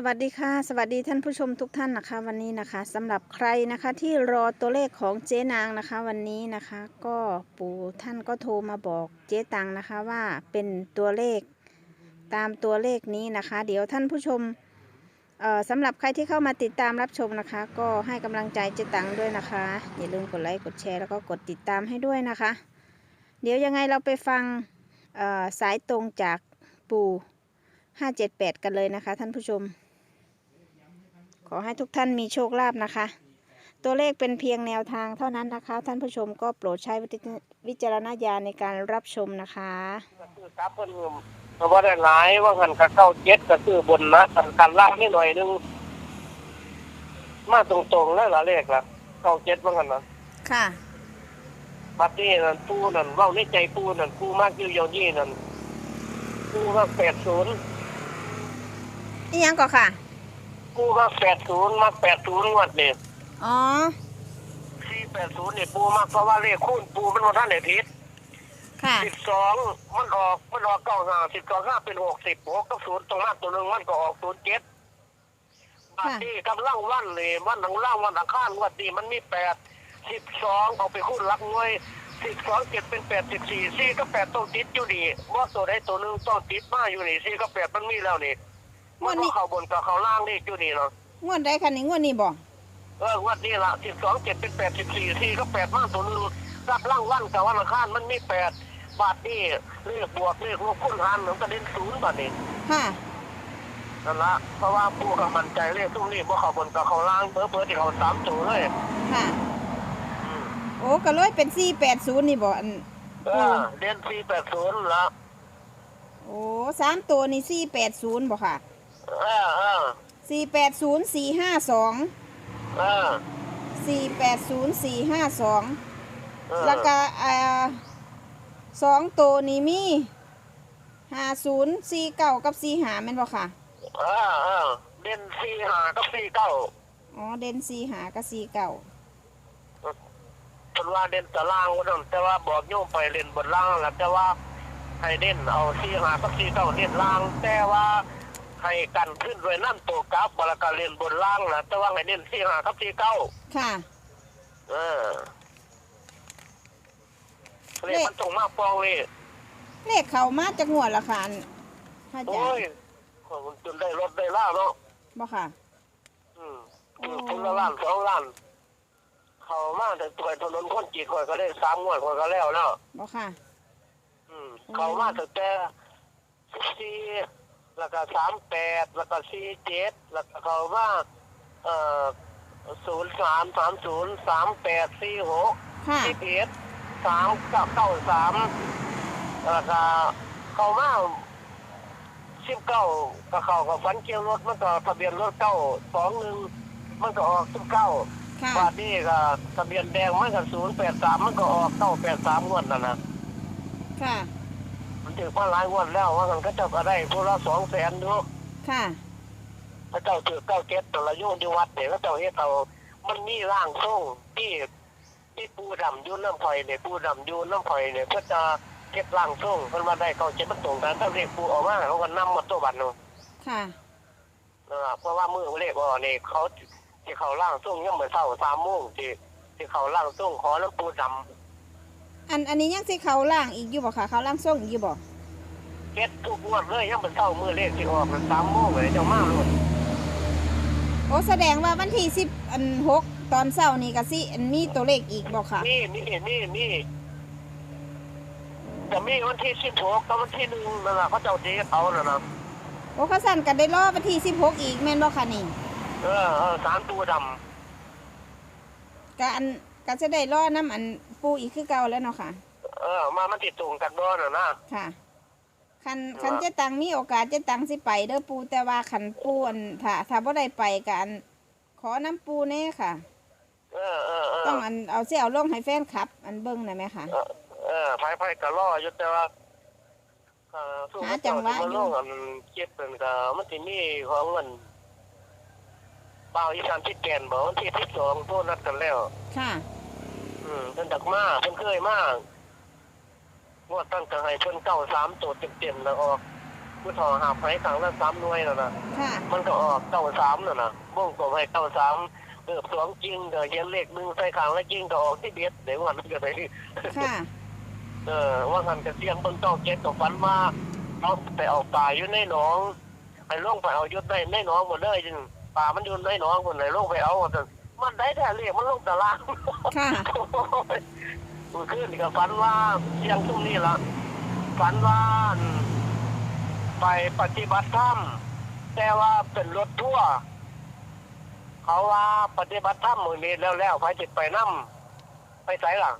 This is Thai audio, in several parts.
สวัสดีค่ะ สวัสดีท่านผู้ชมทุกท่านนะคะ วันนี้นะคะสำหรับใครนะคะที่รอตัวเลขของเจ๊นางนะคะ วันนี้นะคะ ก็ปู่ท่านก็โทรมาบอกเจ๊ตังนะคะว่าเป็นตัวเลขตามตัวเลขนี้นะคะ เดี๋ยวท่านผู้ชมเอ่อสำหรับใครที่เข้ามาติดตามรับชมนะคะ ก็ให้กำลังใจเจ๊ตังด้วยนะคะ อย่าลืมกดไลค์กดแชร์แล้วก็กดติดตามให้ด้วยนะคะ เดี๋ยวยังไงเราไปฟังเอ่อสายตรงจากปู่578 กันเลยนะคะท่านผู้ชม ขอให้ทุกท่านมีโชคลาภนะคะ ตัวเลขเป็นเพียงแนวทางเท่านั้นนะคะ ท่านผู้ชมก็โปรดใช้วิจารณญาณในการรับชมนะคะก็คือครับเพิ่นเพราะว่าได้หลายว่าหันก็เข้าเจ็ดก็คือบนนะสันกันล่างนิดหน่อยนึงมาตรงๆแล้วละเลขละเข้าเจ็ดว่าหันนะค่ะบัดนี้นั่นปูนั่นเว้าในใจปูนั่นปูมากอยู่เยาวนี่นั่นปูมากแปดศูนย์นี่ยังก่อค่ะ ปูมากแปดศูนย์มากแปดศูนย์งวดนี่อ๋อสี่แปดศูนย์นี่ปูมากเพราะว่าเลขคูณปูมันว่าท่านไหนผิดค่ะสิบสองมันออกมันออกเก้าห้าสิบสองห้าเป็นหกสิบหกกับศูนย์ตรงมากตัวหนึ่งมันก็ออกศูนย์เจ็ดบัดนี้กำลังวันเลยวันหลังล่างวันอังคารวันนี้มันมีแปดสิบสองเอาไปคูณหลักหน่วยสิบสองเจ็ดเป็นแปดสิบสี่สี่ก็แปดต้องติดอยู่นี่ว่าตัวใดตัวหนึ่งต้องติดมาอยู่นี่สี่ก็แปดมันมีแล้วนี่ มันก็เข้าบนกับเข้าล่างนี่อยู่นี่เนาะงวดใดคันนี้งวดนี้บ่เออวันนี้ละสิบสองเจ็ดเป็นแปดสิบสี่สี่ก็แปดมาตัวหนึ่งรับล่างวันกับวันอังคารมันมีแปดบาทนี่เลขบวกเลขลบคูณหารมันก็เด่นศูนย์บาทนี่ค่ะนั่นละเพราะว่าผู้กับมั่นใจเลขทุกนี้ว่าเขาบนกับเขาล่างเบอร์เบอร์ที่เขาสามตัวเลยค่ะ อืมโอ้ก็เลยเป็น 480 นี่บ่อันเออเดือนสี่แปดศูนย์ละ โอ้สามตัวนี่480บ่ค่ะ เออเออ480 452เออ480 452เออแล้วก็อ่าสองตัวนี้มีห้าศูนย์สี่เก้ากับสี่หาแม่นบ่ค่ะ เออเออเดือนสี่หากับสี่เก้าอ๋อเด่นสี่หากับสี่เก้าเป็นว่าเด่นตารางวันนั้นแต่ว่าบอกโยมไปเล่นบนล่างแล้วแต่ว่าให้เด่นเอาสี่หากับสี่เก้าเด่นล่าง แต่ว่า ให้กันขึ้นด้วยนั่นตัวกราฟบรากาเล่นบนล่างนะแต่ว่าให้เด่นสี่หากับสี่เก้าค่ะ เออเลขมันตรงมากปองเลยเลขเขามาจากงวดละค่ะอันพระอาจาโอ้รยย์คนจนได้รถได้ล่าเนาะบ่ค่ะอืมคนละล้านสองล้าน เขามาแต่ตัวถนนคนจีดคอยก็ได้สามงวดคอยก็แล้วแล้วบ่ค่ะ อืมเขามาตั้งแต่สี่ แล้วก็สามแปดแล้วก็สี่เจ็ดแล้วก็เขามาเอ่อศูนย์สามสามศูนย์สามแปดสี่หกค่ะสิบเอ็ดสามเก้าเก้าสามแล้วก็เขามาสิบเก้าก็เขากับฟันเกี่ยวรถมันก็ทะเบียนรถเก้าสองหนึ่งมันก็ออกสิบเก้าค่ะบาทนี้ก็ทะเบียนแดงมันก็ศูนย์แปดสามมันก็ออกเก้าแปดสามงวดนั่นนะค่ะมัน ถือว่าหลายงวดแล้วว่ากันก็เจ้าก็ได้พวกละสองแสนดูค่ะ พระเจ้าถือเก้าเก็ดตัวละโยนที่วัดเนี่ยพระเจ้าเฮ็ดเอามันมีร่างทรงที่ที่ปูดำอยูน้ำพลอยเนี่ยปูดำอยูน้ำพลอยเนี่ยเพื่อจะเก็บร่างทรงเพิ่นว่าได้เก้าเจ็ดมันตรงกันถ้าเรียกปูออกมาเขาก็นำมาตัวบัตรเนาะค่ะนะครับเพราะว่ามือเลขว่านี่เขาที่เขาร่างทรงยังเหมือนเท่าสามโมงที่ที่เขาร่างทรงขอน้ำปูดำอันอันนี้ยังสิเขาล่างอีกอยู่บ่ค่ะ เขาล่างส่งอีกอยู่บ่ เก็ดทุกงวดเลยยังเป็นเท่ามือเลขที่ออกมันสามโมงเลยเจ้ามาเลยโอ้แสดงว่าวันที่สิบอันหกตอนเช้านี่ก็สิอันมีตัวเลขอีกบ่ค่ะ นี่นี่นี่นี่จะมีวันที่สิบหกกับวันที่หนึ่งนั่นแหละเขาเจ้าเจ๊เขาน่ะนะโอ้เขาสั่นกันได้รอวันที่สิบหกอีกแม่นบ่ค่ะนี่เออเออสามตัวดก็อันก็จะได้รอน้ำอันปูอีกคือเก่าแล้วเนาะค่ะำเออมามันติดตรงกันด้วยน่ะนะ ค่ะ คันครับคันเจ๊ตังมีโอกาสเจ๊ตังสิไปเด้อปูแต่ว่าคันปูอันถ้าถ้าบ่ได้ไปกันขอน้ำปูแน่ค่ะ เออเออเออต้องอันเอาเสียเอาลงให้แฟนคลับ อันเบิ่งหน่อยไหมค่ะเออเออไพ่ไพ่กะล่ออยู่แต่ว่าเอ่อสู้หาจังหวะอยู่ มันลงอันเจ็บเป็นกะมันสิมีของเงินเปล่าอีสานที่แกนบอกวันที่ที่สองโทษนัดกันแล้ว ค่ะ อืมเพิ่นดักมาเพิ่นเคยมาก งวดตั้งแต่ให้เพิ่นเก้าสามตัวเต็มๆแล้วออกงผู้ทอหาไฟขังละสามหน่วยแล้วนะค่ะ มันก็ออกเก้าสามน่ะนะวงกลมให้เก้าสามเออสองจริงเดี๋ยวเขียนเลขหนึ่งใส่ขังแล้วจริงก็ออกที่เบียดเดี๋ยววันนั้นก็ได้ ค่ะ เออว่ากันกระเสียงเบิ่งเก้าเจ็ดกับฟันมาเอาไปเอาป่าอยู่ในหนองไอ้ลงไปเอายุดได้ในหนองหมดเลยจริงป่ามันอยู่ในหนองคนไหนลงไปเอาแต่มันได้แต่เรียกมันลงตารางค่ะ มันขึ้นกับฝันว่าเชียงทุ่มนี่ละฝันว่าไปปฏิบัติธรรมแต่ว่าเป็นรถทั่วร์เขาว่าปฏิบัติธรรมมือนี้แล้วแล้วไปจิตไปนั่มไปไสล่ะ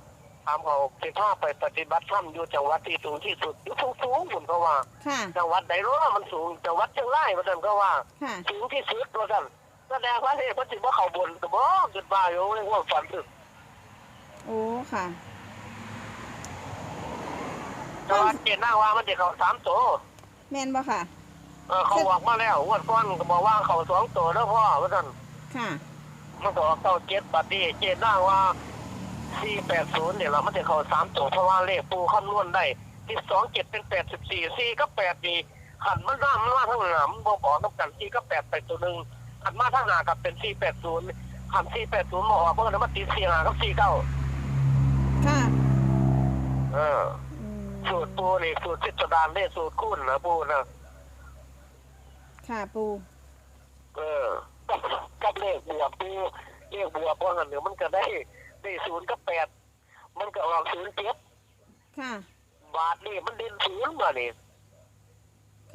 ถามเขาสิพาไปปฏิบัติธรรมอยู่จังหวัดที่สูงที่สุดอยู่สูงสูงคุณก็ว่า ค่ะจังหวัดไหนรู้ว่ามันสูงจังหวัดเชียงรายว่าท่านก็ว่า ค่ะสูงที่สุดว่าท่านแสดงว่าเฮ้ยมันสิว่าเขาบนก็บ่เกิดบ้าอยู่เรียกว่าฝันถึกโอ้ค่ะ จังหวัดเจนหน้าว่ามันจะเขาสามโตแม่นบ่ค่ะ เออเขาบอกมาแล้วงวดก้อนก็บอกว่าเขาสองตัวแล้วพ่อว่าท่านค่ะ มันก็เก้าเจ็ดบัดนี้เจนหน้าว่าสี่แปดศูนย์เนี่ยเรามันจะเขาสามตัวเพราะว่าเลขปูคำนวณได้ที่สองเจ็ดเป็นแปดสิบสี่สี่ก็แปดดีขันมันหน้ามันมาทั้งหน้ามันบอกออกน้ำกันสี่ก็แปดไปตัวหนึ่งขันมาทั้งหน้ากับเป็นสี่แปดศูนย์ขันสี่แปดศูนย์มาออกเมื่อนั้นมันตีสี่หากับสี่เก้าค่ะ เอออืม สูตรปูนี่สูตรพิสดารเนี่ยสูตรคุ้นนะปูนะค่ะปู เออกับเลขบวกปูเลขบวกเพราะงั้นเดี๋ยวมันก็ได้ได้ศูนย์กับแปดมันก็ออกศูนย์เจ็ดค่ะ บาทนี่มันเด่นศูนย์มานี่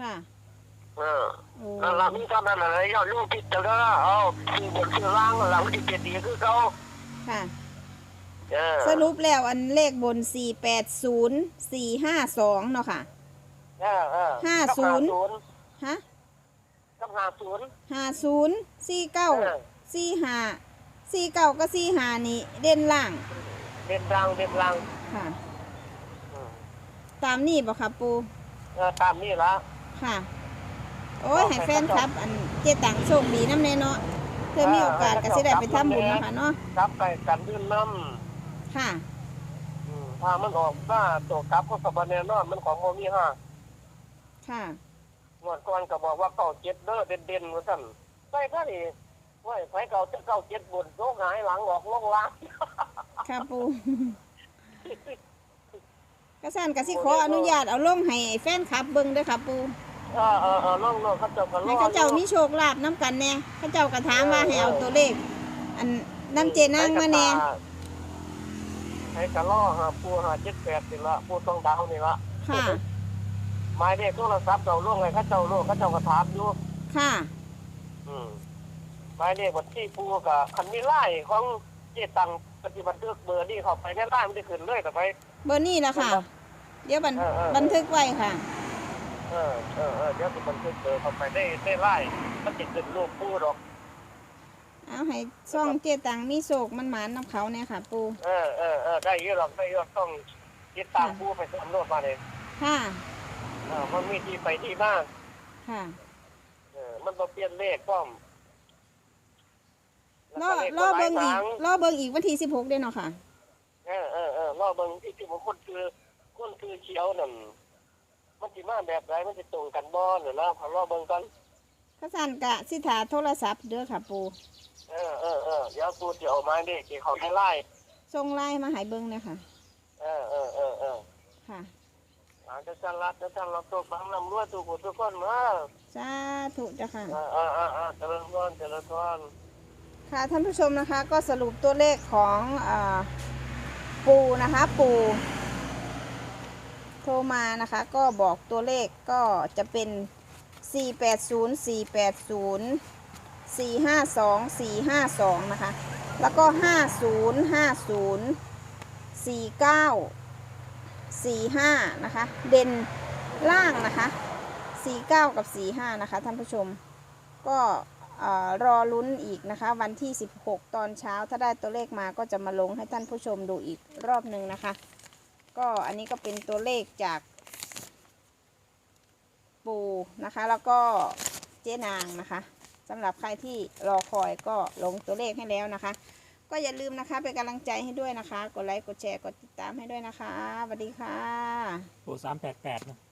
ค่ะเออโอ้นั่นละมีเท่านั้นอะไรยอดลูกพิจารณาเอาคือบนคือล่างหลังที่เจ็ดดีคือเขาค่ะเออ สรุปแล้วอันเลขบน 480 452 เนาะค่ะ เออเออห้าศูนย์ ฮะกับห้าศูนย์50 49 45 49ก็45นี่เด่นล่างเด่นรังเด่นรังค่ะ อืมตามนี่บ่ค่ะปูเออตามนี่ละ ค่ะ โอ้ยให้แฟนครับ อันเจตังโชคดีน้ำแน่เนาะเพื่อมีโอกาสก็สิได้ไปทำบุญเนาะค่ะเนาะ ครับไปกันดื่นน้ำ ค่ะ อืมถ้ามันออกหน้าตัวกลับก็กับบแนนอนมันของโมมีห้าค่ะ งวดก่อนก็บอกว่าเก่าเจ็ดเด้อเด่นเด่นๆว่าสั่นใช่ท่านี่ว่าไฟเก่าจะเก่าเจ็ดบนโลกหายหลังออกลงล่าง ค่ะปู กระสันกสิขออนุญาตเอาลงให้แฟนคลับเบิ่งเด้วยค่ะปู เออเออเออล่องล่องเขาเจ้าก็ล่ให้อเขาเจ้ามีโชคลาภน้ำกันแน่เขาเจ้าก็ถามว่าให้เอาตัวเลข อันน้ำเจนั่งมาแน่ ให้กะล่อหาปูหาเจ็ดแปดนี่ละปูต้องดาวนี่ละค่ะ หมายเลขโทรศัพท์เราล่วงไงเขาเจ้าล่วงเขาเจ้าก็ถามอยู่ค่ะ อืมหมายเลขบัญชีปูกับคันมีไล่ของเจตังปฏิบัติเลือกเบอร์นี่เข้าไปแค่ไล่ไม่ได้ขึ้นเลยแต่ไป เบอร์นี่ละค่ะ เดี๋ยวบันเออเออ บันทึกไว้ค่ะ เออเออเออเดี๋ยวสิมันขึ้นเบอร์เข้าไปได้ได้ไล่มันติดขึ้นรูปปูดอก เอาให้ซ่องเจตังมีโศกมันหมานน้ำเขาเนี่ยค่ะ ปูเออเออเออได้เยอะหรอกได้เยอะต้องติดตามปูไปสำรวจมาเลยค่ะเออมันมีที่ไปที่มาค่ะเออมันต้องเปลี่ยนเลขป้อมรอรอเบิ่งอีกรอเบิ่งอีกวันที่สิบหกเด้เนาะค่ะ เออเออเออรอเบิ่งที่ที่ผมคนคือคนคือเขียวนั่นมันสิมาแบบไรมันจะตรงกันบ่หรือล่ะพอรอเบิ่งกัน ข้าสันกะสิถาโทรศัพท์เด้อค่ะปูเออเออเออเดี๋ยวกูจะเอาไม้ดิที่เขาให้ไล่ส่งไลน์มาใหายเบิ่งเลยค่ะ เออเออเออเออค่ะอาจจะจันรัดจะจันรัดตัวบังลำรวยตัวกูทุกคนมาสาธุจ้ะค่ะเออเออเออเออเจริญพรเจริญพรค่ะท่านผู้ชมนะคะ ก็สรุปตัวเลขของอาปูนะคะ ปูโทรมานะคะ ก็บอกตัวเลขก็จะเป็น 480 480 452 452นะคะ แล้วก็50 50 49 45นะคะ เด่นล่างนะคะ49กับ45นะคะท่านผู้ชม ก็เอ่อรอลุ้นอีกนะคะ วันที่ 16 ตอนเช้าถ้าได้ตัวเลขมาก็จะมาลงให้ท่านผู้ชมดูอีกรอบหนึ่งนะคะ ก็อันนี้ก็เป็นตัวเลขจาก ปูนะคะ แล้วก็เจ๊นางนะคะสำหรับใครที่รอคอยก็ลงตัวเลขให้แล้วนะคะ ก็อย่าลืมนะคะเป็นกำลังใจให้ด้วยนะคะ กดไลค์กดแชร์กดติดตามให้ด้วยนะคะสวัสดีค่ะโอ้สามแปดแปดนะ